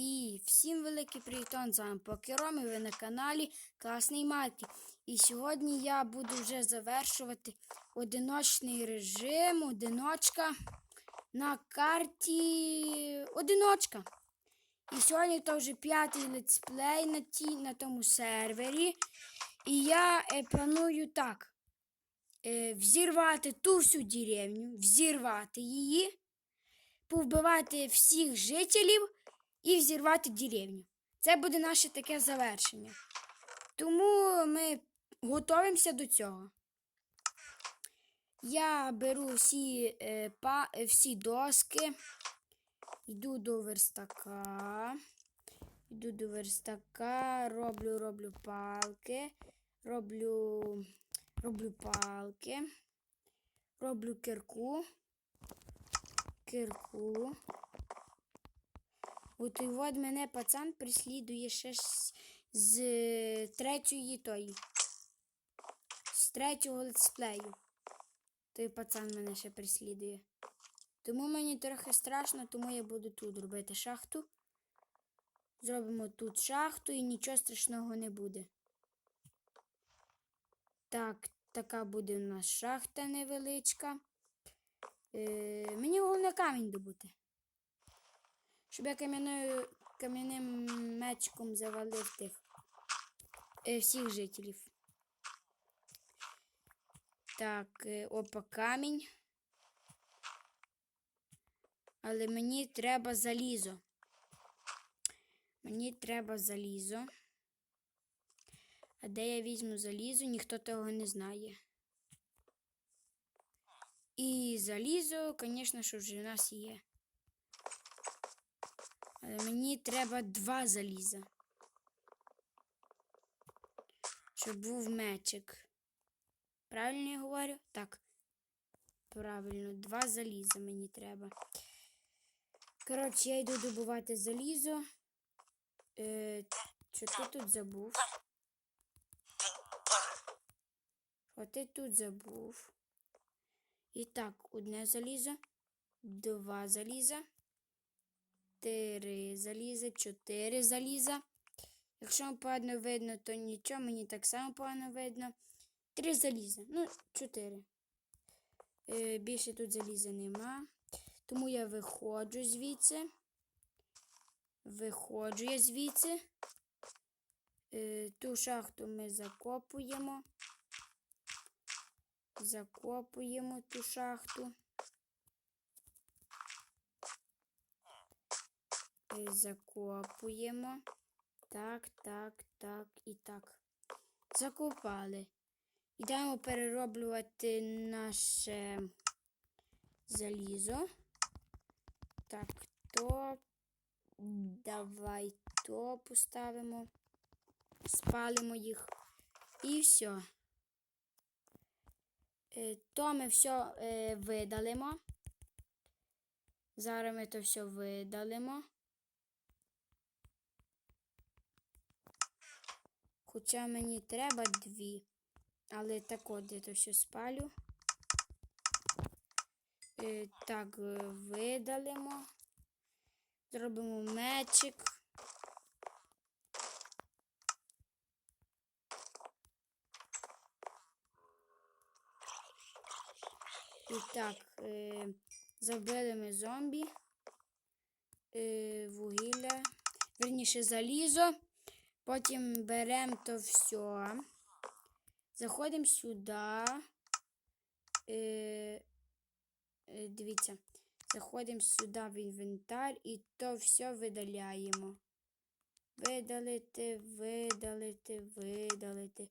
І всім великий привіт, з вами Покером, і ви на каналі Класний Маті. І сьогодні я буду вже завершувати одиночний режим, одиночка на карті одиночка. І сьогодні то вже п'ятий летсплей на, ті, на тому сервері. І я е, планую так: е, взірвати ту всю деревню, взірвати її, повбивати всіх жителів і взірвати деревню. Це буде наше таке завершення. Тому ми готуємося до цього. Я беру всі, е, па, е, всі доски, йду до верстака. Йду до верстака, роблю, роблю палки, роблю, роблю палки, роблю кирку, кирку. От і от мене пацан прислідує ще з, третьої тої. З третього летсплею. Той пацан мене ще прислідує. Тому мені трохи страшно, тому я буду тут робити шахту. Зробимо тут шахту і нічого страшного не буде. Так, така буде у нас шахта невеличка. Е, мені головне камінь добути. Щоб я кам'яною кам'яним мечком завалив тих е, всіх жителів. Так, е, опа, камінь. Але мені треба залізо. Мені треба залізо. А де я візьму залізо, ніхто того не знає. І залізо, звісно, що вже в нас є. Але мені треба два заліза. Щоб був мечик. Правильно я говорю? Так. Правильно, два заліза мені треба. Коротше, я йду добувати залізо. Е, що ти тут забув? Що ти тут забув? І так, одне залізо, два заліза, три заліза, чотири заліза. Якщо вам погано видно, то нічого, мені так само погано видно. Три заліза. Ну, чотири. Е, більше тут заліза нема. Тому я виходжу звідси. Виходжу я звідси. Е, ту шахту ми закопуємо. Закопуємо ту шахту. Закопуємо. Так, так, так і так. Закопали. Йдемо перероблювати наше залізо. Так, то давай то поставимо, спалимо їх і все. То ми все видалимо. Зараз ми то все видалимо. Хоча мені треба дві. Але так от я то все спалю. Е, так, е, видалимо. Зробимо мечик. І так, е, забили ми зомбі, е, вугілля, верніше залізо. Потім беремо то все. Заходимо сюди. Е, е, дивіться, заходимо сюди в інвентар і то все видаляємо. Видалити, видалити, видалити,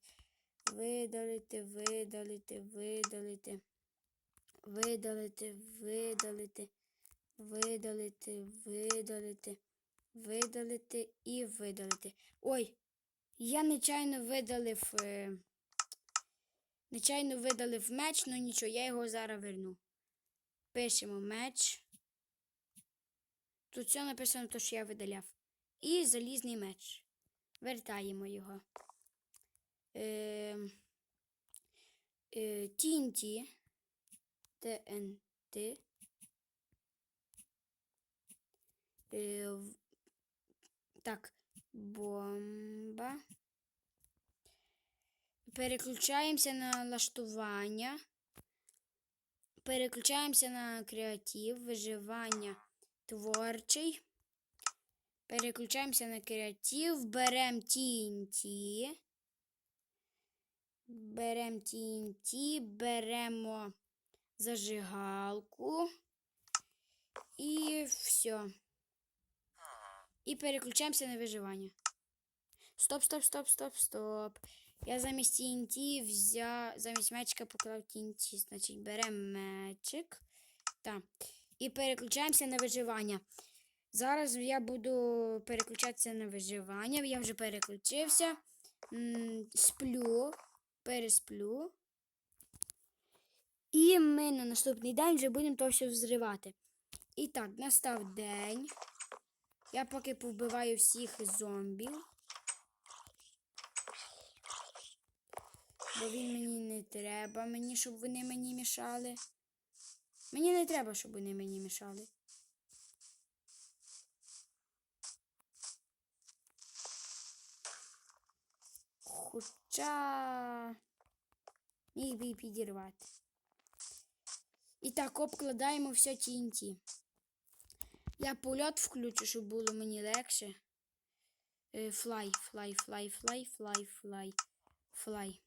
видалити, видалити, видалити, видалити, видалити, видалити, видалити, видалити і видалити. Ой, я нечайно видалив. Е, Нечайно видалив меч, ну нічого, я його зараз верну. Пишемо меч. Тут все написано, то, що я видаляв. І залізний меч. Вертаємо його. Е, е, TNT. В- Так, бомба. Переключаємося на налаштування. Переключаємося на креатив, виживання творчий. Переключаємося на креатив, беремо TNT. Беремо TNT, беремо зажигалку. І все. І переключаємося на виживання. Стоп, стоп, стоп, стоп, стоп. Я замість TNT взяв, замість мечика поклав TNT. Значить, беремо мечик. Так. І переключаємося на виживання. Зараз я буду переключатися на виживання. Я вже переключився. Сплю, пересплю. І ми на наступний день вже будемо то все взривати. І так, настав день. Я поки повбиваю всіх зомбів. Бо він мені не треба, мені, щоб вони мені мішали. Мені не треба, щоб вони мені мішали. Хоча міг би і підірвати. І так, обкладаємо все TNT. Я польот включу, щоб було мені легше. Е, Флай, флай, флай, флай, флай, флай, флай.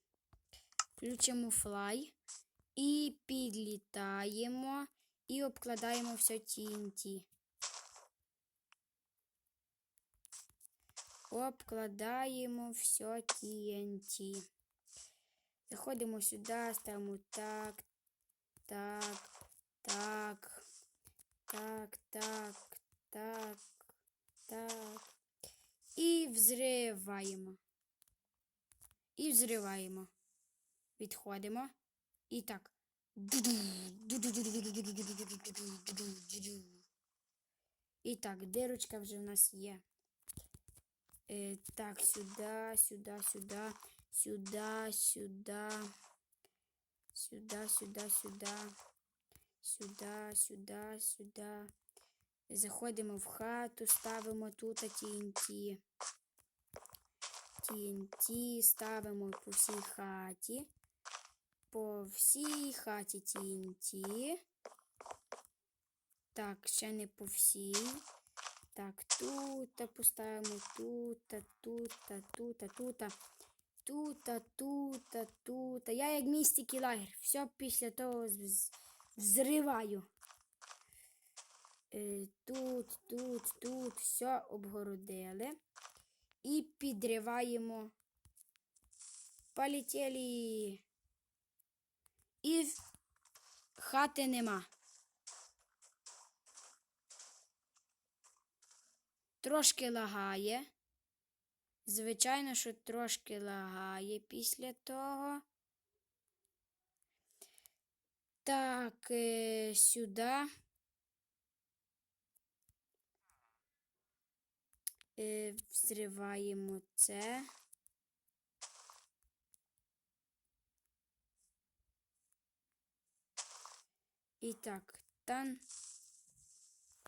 Включимо флай. І підлітаємо. І обкладаємо все TNT. Обкладаємо все TNT. Заходимо сюди, ставимо так, так, так, так, так, так. І взриваємо. І взриваємо. Відходимо. І так. І так, дирочка вже в нас є. Е, так, сюди, сюди, сюди, сюди, сюди. Сюда, сюда, сюда. Сюда, сюда, сюда. Заходимо в хату, ставимо тут TNT. TNT ставимо по всій хаті. По всій хаті TNT. Так, ще не по всій. Так, тут поставимо тут, тут, тут, тут. Тута, тута, тута. Я як містики лагер. Все після того взриваю. Е, Тут, тут, тут все обгородили. І підриваємо. Полетіли. І хати нема. Трошки лагає. Звичайно, що трошки лагає після того. Так, е, сюди. Взриваємо це. І так, там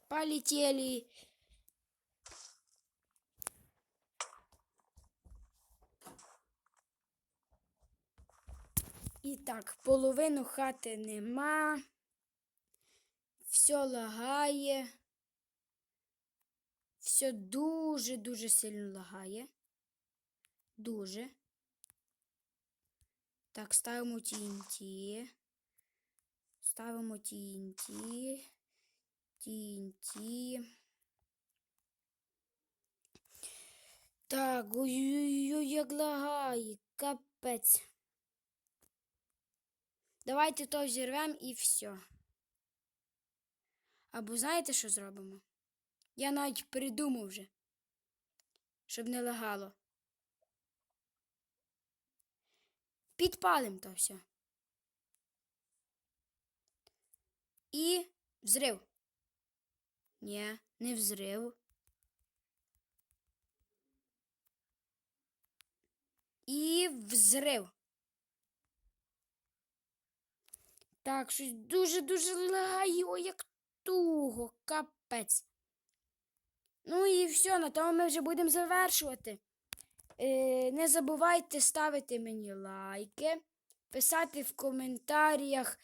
полетели. І так, половину хати нема. Все лагає. Все дуже-дуже сильно лагає. Дуже. Так, ставимо TNT. Ставимо TNT. TNT. Так, ой-ой-ой, як лагає. Капець. Давайте то взірвемо і все. Або знаєте, що зробимо? Я навіть придумав вже, щоб не лагало. Підпалим то все. І взрив. Ні, не взрив. І взрив. Так, щось дуже-дуже лагає, ой, як туго, капець. Ну і все, на тому ми вже будемо завершувати. Е, не забувайте ставити мені лайки, писати в коментарях,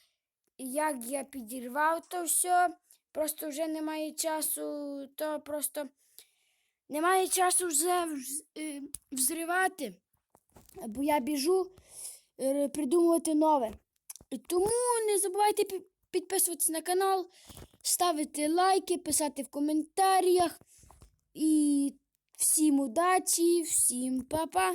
як я підірвав то все. Просто вже немає часу, то просто немає часу вже е, взривати, бо я біжу е, придумувати нове. Тому не забувайте пі- підписуватися на канал, ставити лайки, писати в коментарях. І всім удачі, всім па-па!